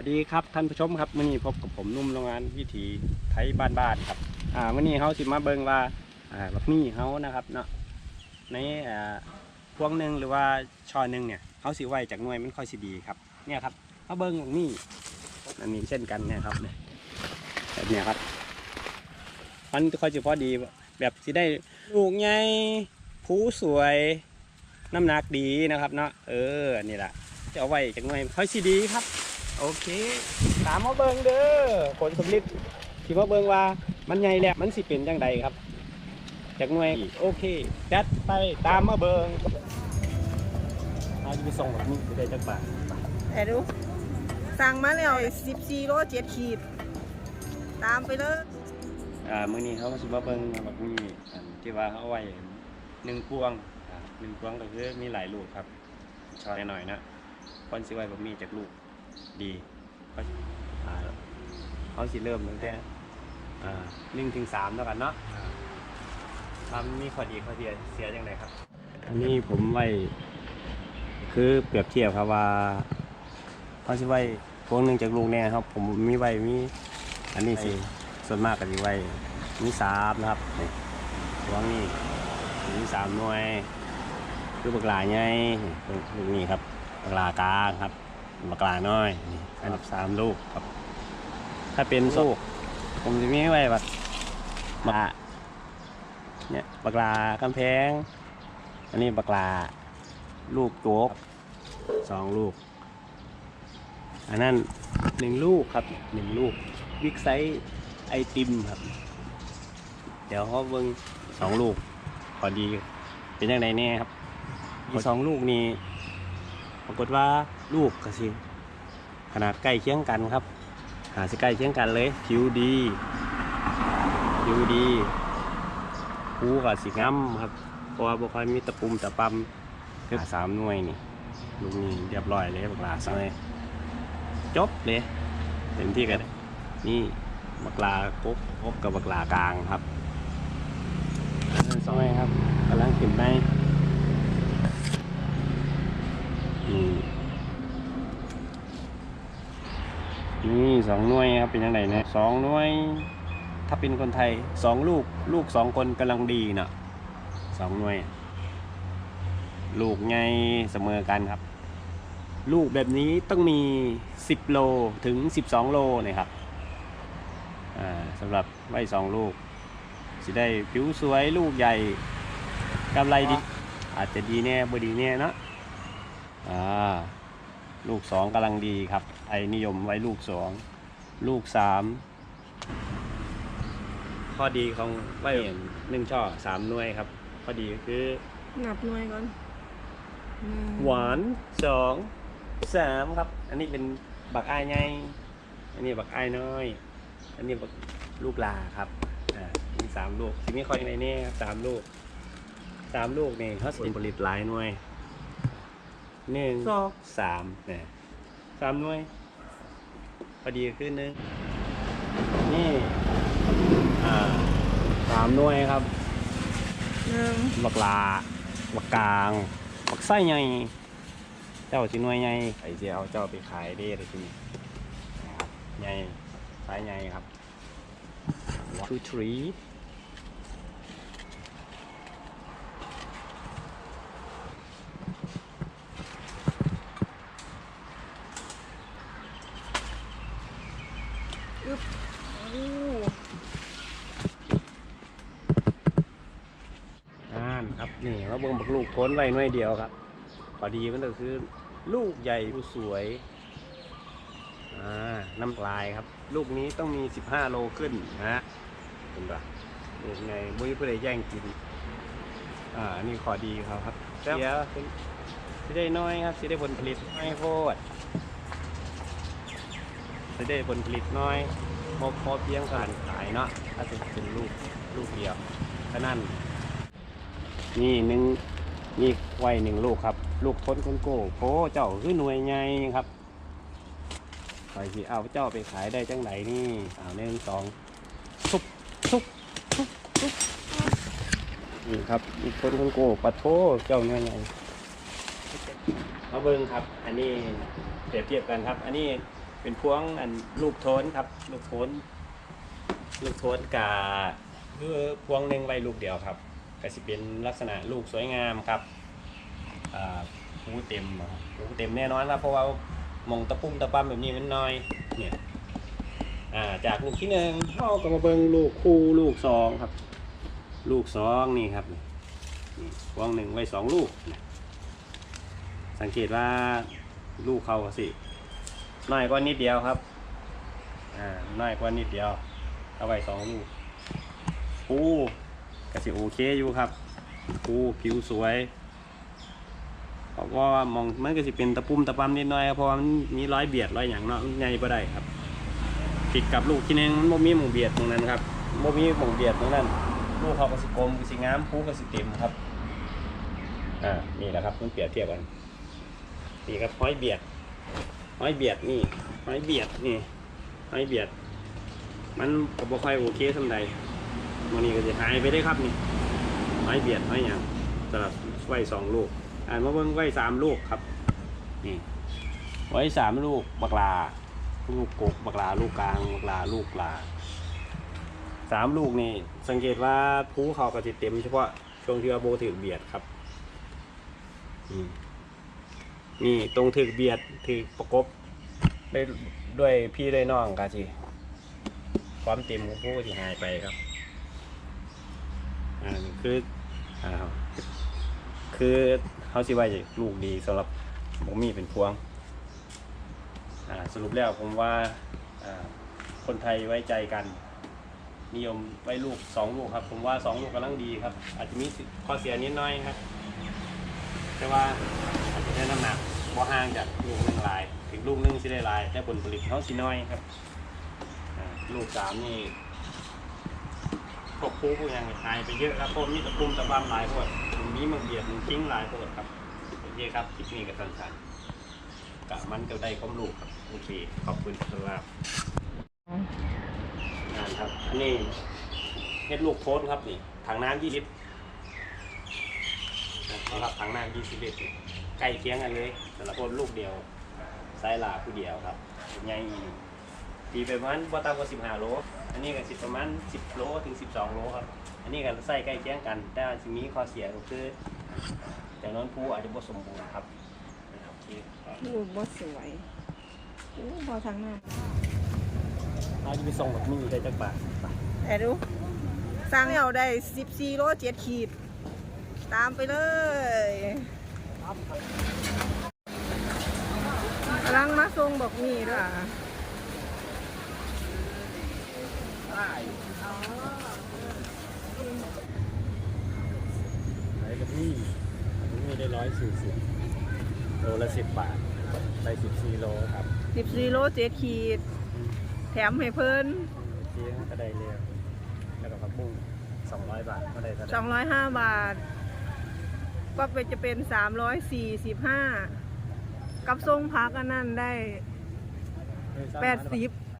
วัสดีครับท่านผู้ชมครับมื่อนี้พบกับผมนุ่มโรงงานวิถีไทยบ้านๆครับอ่ามื่อนี้เขาสิมาเบิงว่าอ่าบักมี่เขานะครับเนาะในอ่าพวงหนึ่งหรือว่าช่อหนึ่งเนี่ยเขาสิไว้จากหน่วยมันค่อยสิดีครับเนี่ยครับเขาเบิ่งบักมี่อันนี้เช่นกันเนี่ยครับแบบเนี้ยครับมันค่อยจะพอดีแบบสิได้ลูกใหญ่ผู้สวยน้ำหนักดีนะครับเนาะเออนี่แหละจะเอาไว้จากหน่วยค่อยสิดีครับ โอเค ตามมาเบิงเด้อผลสำลิดที่มาเบิงว่ามันใหญ่แล้วมันสิเป็นจังใดครับ จากหน่วยโอเคจัดไปตามมาเบิงเอาจะไปส่งแบบนี้ไปได้จักบาทแต่ดูสั่งมาแล้ว14โล7ขีด ตามไปเลยอ่ามื้อนี้เขาสิมาเบิงแบบนี้อันที่ว่าเขาเอาไว้หนึ่งพวงอ่าหนึ่งพวงก็คือมีหลายลูกครับช้อนหน่อยๆนะคอนสิไว้แบบนี้จากลูก ดีก็อ่าเขาสิเริ่มตั้งแต่อ่าหนึ่งถึงสามแล้วกันเนาะทำมีข้อดีข้อเสียเสียยังไงครับ อันนี้ผมไว้ คือเปรียบเทียบครับว่าเขาสิไว้พวงหนึ่งจากลูกแน่ครับ ผมมีไว้มี อันนี้สิส่วนมากก็สิไว้มีสามนะครับนี่พวงนี้มีสามหน่วยคือบักหลาใหญ่ลูกนี้ครับบักหลากลางครับ บักหลาน้อยนี่อันดับสามลูกครับ ถ้าเป็นลูก ผมจะมีไว้แบบมาเนี่ยบักลากำแพง อันนี้บักลา ลูกโจ๊กสองลูก อันนั้นหนึ่งลูกครับหนึ่งลูกบิ๊กไซส์ไอติมครับ เดี๋ยวเขาเบิ้งสองลูกพอดี เป็นยังไงแน่ครับอีกสองลูกนี้ ปรากฏว่าลูกก็สิขนาดใกล้เคียงกันครับ หาสิใกล้เคียงกันเลย ผิวดี ผิวดีคูกับสีงามครับ เพราะว่าบุคอยมีตะปุ่มตะปั๊มคือสามหน่วยนี่ ลูกนี้เรียบร้อยเลยบักหลาซอยจบเลยเต็มที่กันนี่บักลาครบครบกับบักลากลางครับอันนั้นซอยครับกำลังขึ้นไปนี่นี่ สองหน่วยครับเป็นยังไงเนี่ยสองหน่วย ถ้าเป็นคนไทยสองลูก ลูกสองคนกำลังดีเนาะสองหน่วย ลูกไงเสมอกันครับ ลูกแบบนี้ต้องมี 10 โลถึง 12 โลนะครับอ่าสำหรับไว้สองลูกสิได้ผิวสวยลูกใหญ่กำไรดี อาจจะดีแน่บ่ดีแน่เนาะอ่าลูกสองกำลังดีครับ ไอนิยมไว้ลูกสอง ลูกสามข้อดีของไว้หนึ่งช่อสามหน่วยครับ ข้อดีก็คือนับหน่วยก่อนนึ่งหวานสองสามครับ อันนี้เป็นบักอ้ายไงอันนี้บักอ้ายน้อย อันนี้บักลูกลาครับอ่ามีสามลูกทีนี้ค่อยในนี่ครับสามลูกสามลูกนี่เขาสิผลิตหลายหน่วยหนึ่งสองสามเนี่ยสามหน่วยพ อดีขึ้นหนึง นี่อ่าสามหน่วยครับหนึ่งบักลาบักกลางบักไส้ใหญ่เจ้าสิหน่วยใหญ่ไอ้เจ้าเจ้าไปขายได้เลยทีนี้นะครับใหญ่ไส้ใหญ่ครับ two three อึ๊บโอ้อ่านครับนี่มาเบิ่งบักลูกพ้นไว้หน่วยเดียวครับพอดีมันก็คือ ลูกใหญ่ผู้สวยอ่าน้ำลายครับ ลูกนี้ต้องมี 15 โลขึ้นนะฮะเห็นปะลูกไงมุ้ยเพื่อแย่งกินอ่านี่ขอดีเขาครับเสียสิได้น้อยครับสิได้ผลผลิตน้อยโคตร สิได้ผลผลิตน้อยพอพอเพียงการขายเนาะถ้าเป็นเป็นลูกลูกเดียวเท่านั้นนี่หนึ่งนี่ไว้หนึ่งลูกครับ ลูกทนคนโก้โอ้เจ้าคือหน่วยใหญ่ครับไปสิเอาเจ้าไปขายได้จังไหนนี่เอาหนึ่งสองทุบทุบทุบทุบนี่ครับอีกคนคนโก้ปะโทเจ้าหน่วยใหญ่มาเบิ้งครับ อันนี้เปรียบเทียบกันครับ อันนี้ เป็นพวงอันลูกโทนครับ ลูกโทนลูกโทนกาคือพวงหนึ่งไว้ลูกเดียวครับก็สิเป็นลักษณะลูกสวยงามครับอ่าหูเต็มครับหูเต็มแน่นอนครับเพราะว่ามองตะปุ่มตะปั๊มแบบนี้มันน้อยเนี่ยจากลูกที่หนึ่งเราก็มาเบิงลูกคู่ลูกสองครับ ลูกสองนี่ครับนี่นี่พวงหนึ่งไว้สองลูก สังเกตว่าลูกเขาสิ น้อยกว่านิดเดียวครับ อ่า น้อยกว่านิดเดียว เอาไว้สองลูกปูกระสิโอเคอยู่ครับปูผิวสวยเพราะว่ามองมันก็สิเป็นตะปุ่มตะปั๊มนิดหน่อยครับเพราะว่ามันมีร้อยเบียดร้อยอย่างเนาะมันใหญ่บ่ได้ครับติดกับลูกที่นึงมันบ่มีหมองเบียดตรงนั้นครับบ่มีหมองเบียดตรงนั้น ลูกเขาก็สิกลมก็สิงามปูก็สิเต็มครับ อ่า นี่แหละครับมันเปรียบเทียบกันนี่ครับห้อยเบียด หอยเบียดนี่หอยเบียดนี่หอยเบียด มันก็บ่ค่อยโอเคสำใดมันนี้ก็จะหายไปได้ครับนี่ไม้เบียดไม้หยังสำหรับไว้สองลูกอ่านมาเบิ่งไว้สามลูกครับนี่ไว้สามลูกบักลา ลูกกกบักลาลูกกลางบักลาลูกลาสามลูกนี่สังเกตว่าภูเขาก็ติเต็มเฉพาะช่วงที่ว่าโบถือเบียดครับนี่ นี่ตรงถือเบียดถือประกบได้ด้วยพี่ด้วยน้องกันสิความเต็มของผู้ที่หายไปครับอ่านี่คืออ่าคือเขาสิว่าจลูกดีสำหรับผมมีเป็นพวงอ่าสรุปแล้วผมว่าอ่าคนไทยไว้ใจกัน นิยมไว้ลูกสองลูกครับ ผมว่าสองลูกกำลังดีครับ อาจจะมีข้อเสียนิดหน้อยครับ แต่ว่า ได้น้ำหนักบ่ห่างจากลูกหนึ่งลาย ถึงลูกหนึ่งสิได้ลาย แต่ผลผลิตเขาสิน้อยครับอ่าลูกสามนี่พวกคู่พวกยังหายไปเยอะครับพราะมีตะปุ่มตะบ้ามหลายพวกมันมีมันเบียดมันทิ้งหลายพวกครับโอเคครับคลิปนี้ก็สั้นๆกะมันก็ได้ความรู้ครับโอเคขอบคุณสำหรับงานครับอันนี้เฮ็ดลูกโพสครับนี่ถังน้ำยี่ลิตรนะครับถังน้ำยี่สิบลิตร ใกล้เคียงกันเลยแต่ละคนลูกเดียวไซส์หลาผู้เดียวครับใหญ่อีกตีไปประมาณบ่ต่ำกว่า15โล อันนี้ก็สิประมาณ10โลถึง12โลครับ อันนี้ก็ใส่ใกล้เคียงกัน แต่สิมีข้อเสียก็คือแต่นนผู้อาจจะบ่สมบูรณ์ครับนะครับที่ลูกบ่สวยอู้บ่ทางหน้าเราจะไปส่งแบบนี้ได้จักบาทไปแต่ดูสั่งเอาได้14โล7ขีด ตามไปเลย กำลังมาส่งบอกมีด้วยอะไหนกับนี่อันนี้มีได้ร้อยสี่สิบโลละสิบบาทได้สิบสี่โลครับ14โล7ขีด แถมให้เพิ่นเที่ยงก็ได้เร็วแล้วก็ผักบุ้งสองร้อยบาทก็ได้เท่าไหร่205บาท ก็เป็นจะเป็น345กับทรงพักอันนั้นได้80